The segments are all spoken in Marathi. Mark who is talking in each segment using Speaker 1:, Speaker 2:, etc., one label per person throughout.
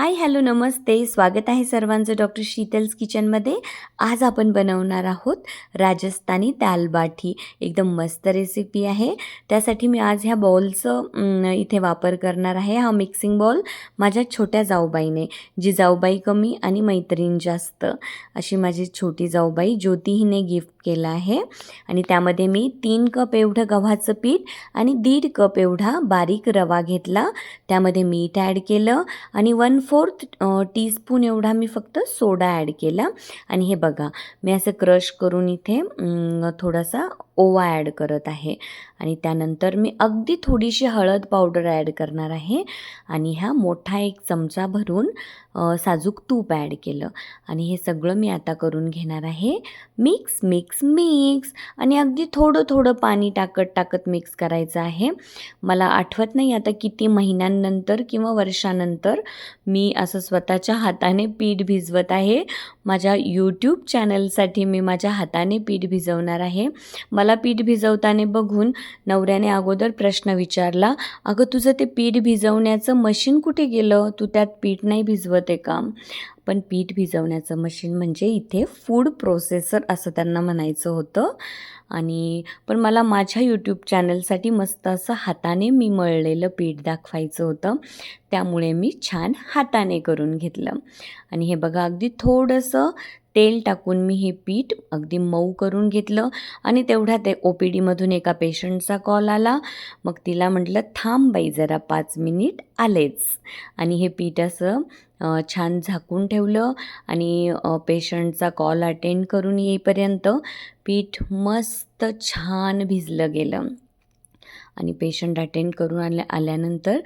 Speaker 1: हाय हॅलो नमस्ते. स्वागत आहे सर्वांचं डॉक्टर शीतल्स किचनमध्ये आज आपण बनवणार आहोत राजस्थानी दालबाठी एकदम मस्त रेसिपी आहे. त्यासाठी मी आज ह्या बॉलचं इथे वापर करणार आहे. हा मिक्सिंग बॉल माझ्या छोट्या जाऊबाईने. जी जाऊबाई कमी आणि मैत्रीण जास्त. अशी माझी छोटी जाऊबाई ज्योती हिने गिफ्ट केलं आहे. आणि त्यामध्ये मी तीन कप एवढं गव्हाचं पीठ आणि दीड कप एवढा बारीक रवा घेतला. त्यामध्ये मीठ ॲड केलं आणि वन फोर्थ टीस्पून एवढा मी फक्त सोडा ॲड केला. आणि हे बघा मी असं क्रश करून इथे थोडासा ओवा ॲड करत आहे. आणि त्यानंतर मी अगदी थोडीशी हळद पावडर ॲड करणार आहे. आणि हा मोठा एक चमचा भरून साजूक तूप ॲड केलं. आणि हे सगळं मी आता करून घेणार आहे. Mix mix mix. आणि अगदी थोडं थोडं पाणी टाकत टाकत मिक्स करायचं आहे. मला आठवत नाही आता किती महिन्यांनंतर किंवा वर्षानंतर मी असं स्वतःच्या हाताने पीठ भिजवत आहे. माझ्या यूट्यूब चॅनलसाठी मी माझ्या हाताने पीठ भिजवणार आहे. मला पीठ भिजवताना बघून नवऱ्याने अगोदर प्रश्न विचारला अगं तुझं ते पीठ भिजवण्याचं मशीन कुठे गेलं? तू त्यात पीठ नाही भिजवत आहे का? पण पीठ भिजवण्याचं मशीन म्हणजे इथे फूड प्रोसेसर असं त्यांना म्हणायचं होतं. आणि पण मला माझ्या यूट्यूब चॅनलसाठी मस्त असं हाताने मी मळलेलं पीठ दाखवायचं होतं. त्यामुळे मी छान हाताने करून घेतलं. आणि हे बघा अगदी थोडंसं तेल टाकून मी हे पीठ अगदी मऊ करून घेतलं. आणि तेवढ्या ते ओ पी डीमधून एका पेशंटचा कॉल आला. मग तिला म्हटलं थांब बाई जरा पाच मिनिट आलेच. आणि हे पीठ असं छान झाकून ठेवलं आणि पेशंटचा कॉल अटेंड करून येईपर्यंत पीठ मस्त छान भिजलं गेलं. आणि पेशंट अटेंड करून आल्या आल्यानंतर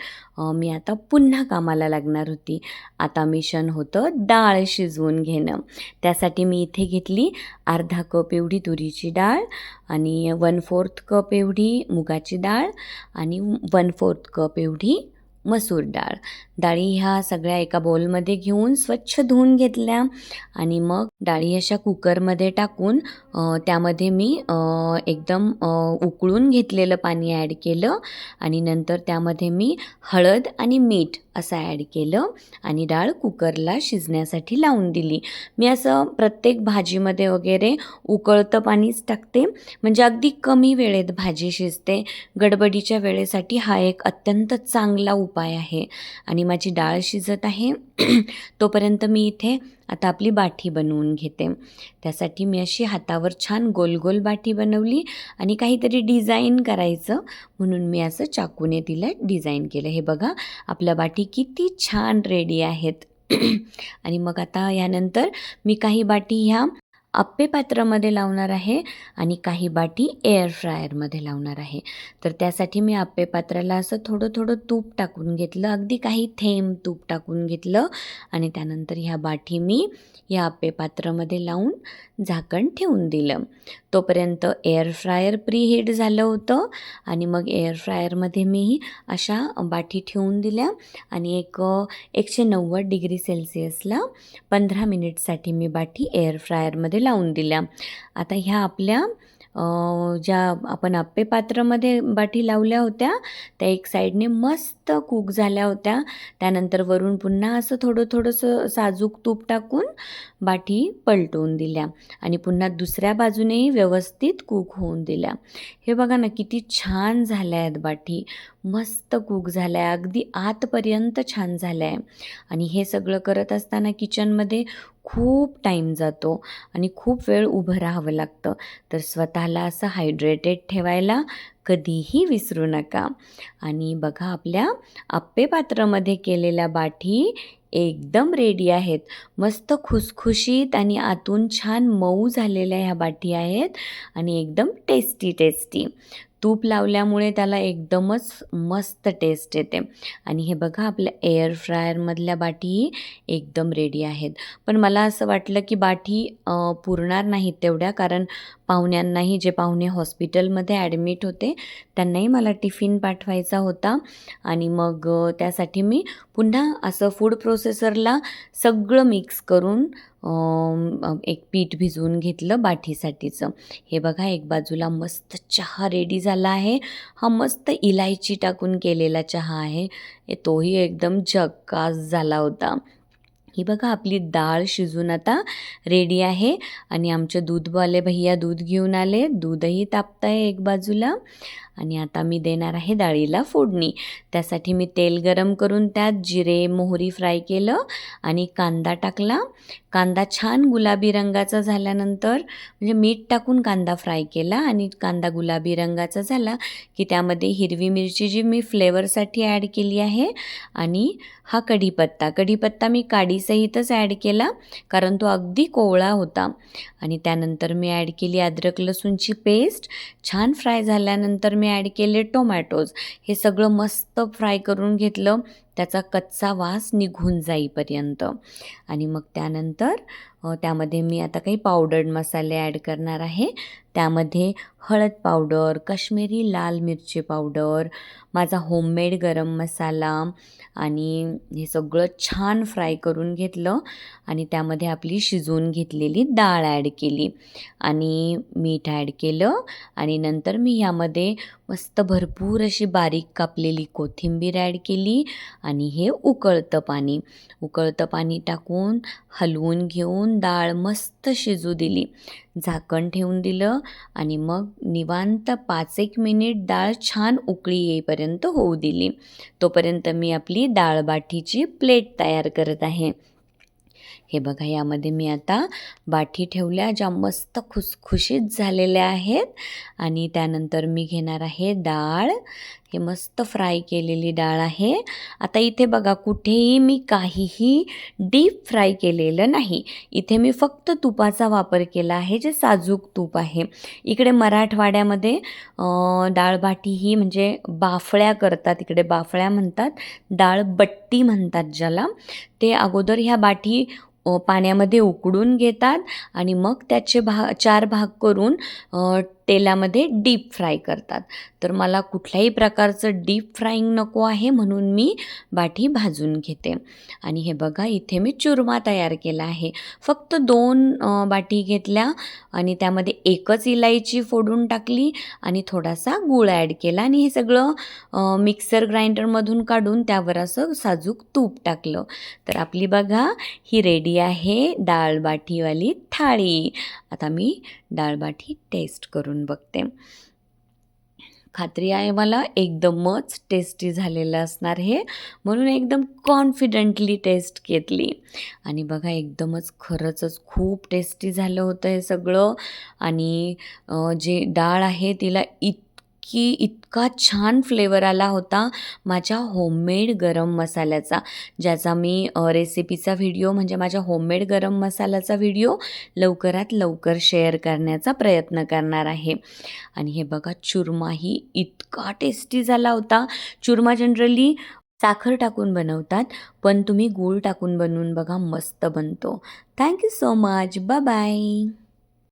Speaker 1: मी आता पुन्हा कामाला लागणार होती. आता मिशन होतं डाळ शिजवून घेणं. त्यासाठी मी इथे घेतली अर्धा कप एवढी तुरीची डाळ आणि वन फोर्थ कप एवढी मुगाची डाळ आणि वन फोर्थ कप एवढी मसूर डाळ. डाळी ह्या सगळ्या एका बोलमध्ये घेऊन स्वच्छ धुवून घेतल्या आणि मग डाळी अशा कुकरमध्ये टाकून त्यामध्ये मी एकदम उकळून घेतलेलं पाणी ॲड केलं आणि नंतर त्यामध्ये मी हळद आणि मीठ असं ॲड केलं आणि डाळ कुकरला शिजण्यासाठी लावून दिली. मी असं प्रत्येक भाजीमध्ये वगैरे उकळतं पाणीच टाकते. म्हणजे अगदी कमी वेळेत भाजी शिजते. गडबडीच्या वेळेसाठी हा एक अत्यंत चांगला उपाय आहे आणि माझी डाळ शिजत आहे. तोपर्यंत मी इथे आता आपली बाठी बनवून घेते. त्यासाठी मी अशी हातावर छान गोल गोल बाठी बनवली आणि काहीतरी डिझाईन करायचं म्हणून मी असं चाकूने तिला डिझाईन केलं. हे बघा आपल्या बाटी किती छान रेडी आहेत. आणि मग आता ह्यानंतर मी काही बाटी ह्या आप्पे पात्रामध्ये लावणार आहे आणि काही बाटी एअर फ्रायरमध्ये लावणार आहे. तर त्यासाठी मी आप्पे पात्राला असं थोडं थोडं तूप टाकून घेतलं. अगदी काही थेंब तूप टाकून घेतलं आणि त्यानंतर ह्या बाठी मी या आप्पे पात्रामध्ये लावून झाकण ठेवून दिलं. तोपर्यंत एअर फ्रायर प्रीहीट झालं होतं आणि मग एअर फ्रायरमध्ये मी अशा बाठी ठेवून दिल्या आणि एक एकशे नव्वद डिग्री सेल्सिअसला पंधरा मिनिटसाठी मी बाठी एअर फ्रायरमध्ये लावून दिल्या. आता ह्या आपल्या ज्या आपण आप्पे पात्रामध्ये बाठी लावल्या होत्या त्या एक साईडने मस्त कुक झाल्या होत्या. त्यानंतर वरून पुन्हा असं थोडं थोडंसं साजूक तूप टाकून बाठी पलटवून दिल्या आणि पुन्हा दुसऱ्या बाजूनेही व्यवस्थित कुक होऊन दिल्या. हे बघा ना किती छान झाल्या आहेत बाठी मस्त कुक झाला आहे अगदी आतपर्यंत छान झालं आहे आणि हे सगळं करत असताना किचनमध्ये खूप टाईम जातो आणि खूप वेळ उभं राहावं लागतं. तर स्वतःला असं हायड्रेटेड ठेवायला कधीही विसरू नका. आणि बघा आपल्या आप्पे पात्रामध्ये केलेल्या बाठी एकदम रेडी आहेत. मस्त खुसखुशीत आणि आतून छान मऊ झालेल्या ह्या बाटी आहेत आणि एकदम टेस्टी टेस्टी तूप लावल्यामुळे त्याला एकदमच मस्त टेस्ट येते. आणि हे बघा आपल्या एअर फ्रायरमधल्या बाटीही एकदम रेडी आहेत. पण मला असं वाटलं की बाठी पुरणार नाहीत तेवढ्या कारण पाहुण्यांनाही जे पाहुणे हॉस्पिटलमध्ये ॲडमिट होते त्यांनाही मला टिफिन पाठवायचा होता. आणि मग त्यासाठी मी पुन्हा असं फूड प्रोसेसरला सगळं मिक्स करून एक पीठ भिजवून घेतलं बाठीसाठीचं हे बघा एक बाजूला मस्त चहा रेडी झाला आहे. हा मस्त इलायची टाकून केलेला चहा आहे. तोही एकदम झक्कास झाला होता. ही बघा आपली डाळ शिजून आता रेडी आहे. आणि आमचे दूधवाले भैया दूध घेऊन आले. दूधही तापतं आहे एक बाजूला. आणि आता मी देणार आहे डाळीला फोडणी. त्यासाठी मी तेल गरम करून त्यात जिरे मोहरी फ्राय केलं आणि कांदा टाकला. कांदा छान गुलाबी रंगाचा झाल्यानंतर म्हणजे मीठ टाकून कांदा फ्राय केला आणि कांदा गुलाबी रंगाचा झाला की त्यामध्ये हिरवी मिरची जी मी फ्लेवरसाठी ॲड केली आहे आणि हा कढीपत्ता. कढीपत्ता मी काडीसहितच ॲड केला कारण तो अगदी कोवळा होता. आणि त्यानंतर मी ॲड केली अद्रक लसूणची पेस्ट. छान फ्राय झाल्यानंतर मी मी ॲड केले टोमॅटोज हे सगळं मस्त फ्राय करून घेतलं. त्याचा कच्चा वास निघून जाईपर्यंत. आणि मग त्यानंतर त्यामध्ये मी आता काही पावडर्ड मसाले ॲड करणार आहे. त्यामध्ये हळद पावडर काश्मीरी लाल मिरची पावडर माझा होममेड गरम मसाला आणि हे सगळं छान फ्राय करून घेतलं. आणि त्यामध्ये आपली शिजवून घेतलेली डाळ ॲड केली. आणि मीठ ॲड केलं. आणि नंतर मी ह्यामध्ये मस्त भरपूर अशी बारीक कापलेली कोथिंबीर ॲड केली. आणि हे उकळतं पाणी. उकळतं पाणी टाकून हलवून घेऊन डाळ मस्त शिजू दिली. झाकण ठेवून दिलं आणि मग निवांत पाच एक मिनिट डाळ छान उकळी येईपर्यंत होऊ दिली. तोपर्यंत मी आपली डाळबाठीची प्लेट तयार करत आहे. हे बघा यामध्ये मी आता बाठी ठेवल्या ज्या मस्त खुसखुशीत झालेल्या आहेत आणि त्यानंतर मी घेणार आहे डाळ. हे मस्त फ्राय केलेली डाळ आहे. आता इथे बघा कुठेही मी काहीही डीप फ्राय केलेलं नाही. इथे मी फक्त तुपाचा वापर केला आहे जे साजूक तूप आहे. इकडे मराठवाड्यामध्ये अं, डाळबाटी ही म्हणजे बाफळ्या करतात. इकडे बाफळ्या म्हणतात डाळ बट्टी म्हणतात ज्याला. ते अगोदर ह्या बाटी पाण्यामध्ये उकडून घेतात आणि मग त्याचे भा चार भाग करून तेलामध्ये डीप फ्राय करतात. तर मला कुठल्याही प्रकारचं डीप फ्राईंग नको आहे म्हणून मी बाटी भाजून घेते. आणि हे बघा इथे मी चुरमा तयार केला आहे. फक्त दोन बाटी घेतल्या आणि त्यामध्ये एकच इलायची फोडून टाकली आणि थोडासा गूळ ॲड केला आणि हे सगळं मिक्सर ग्राइंडरमधून काढून त्यावर असं साजूक तूप टाकलं. तर आपली बघा ही रेडी आहे. डाळबाटीवाली थाळी. आता मी डाळबाटी टेस्ट करून बघते. खात्री आहे मला एकदमच टेस्टी झालेलं असणार हे. म्हणून एकदम कॉन्फिडंटली टेस्ट घेतली. आणि बघा एकदमच खरंचच खूप टेस्टी झालं होतं हे सगळं. आणि जे डाळ आहे तिला इत की इतका छान फ्लेवर आला होता माझ्या होममेड गरम मसाल्याचा. ज्याचा मी रेसिपीचा व्हिडिओ म्हणजे माझ्या होममेड गरम मसाल्याचा व्हिडिओ लवकरात लवकर शेअर करण्याचा प्रयत्न करणार आहे. आणि हे बघा चुरमाही इतका टेस्टी झाला होता. चुरमा जनरली साखर टाकून बनवतात पण तुम्ही गूळ टाकून बनवून बघा मस्त बनतो. Thank you so much bye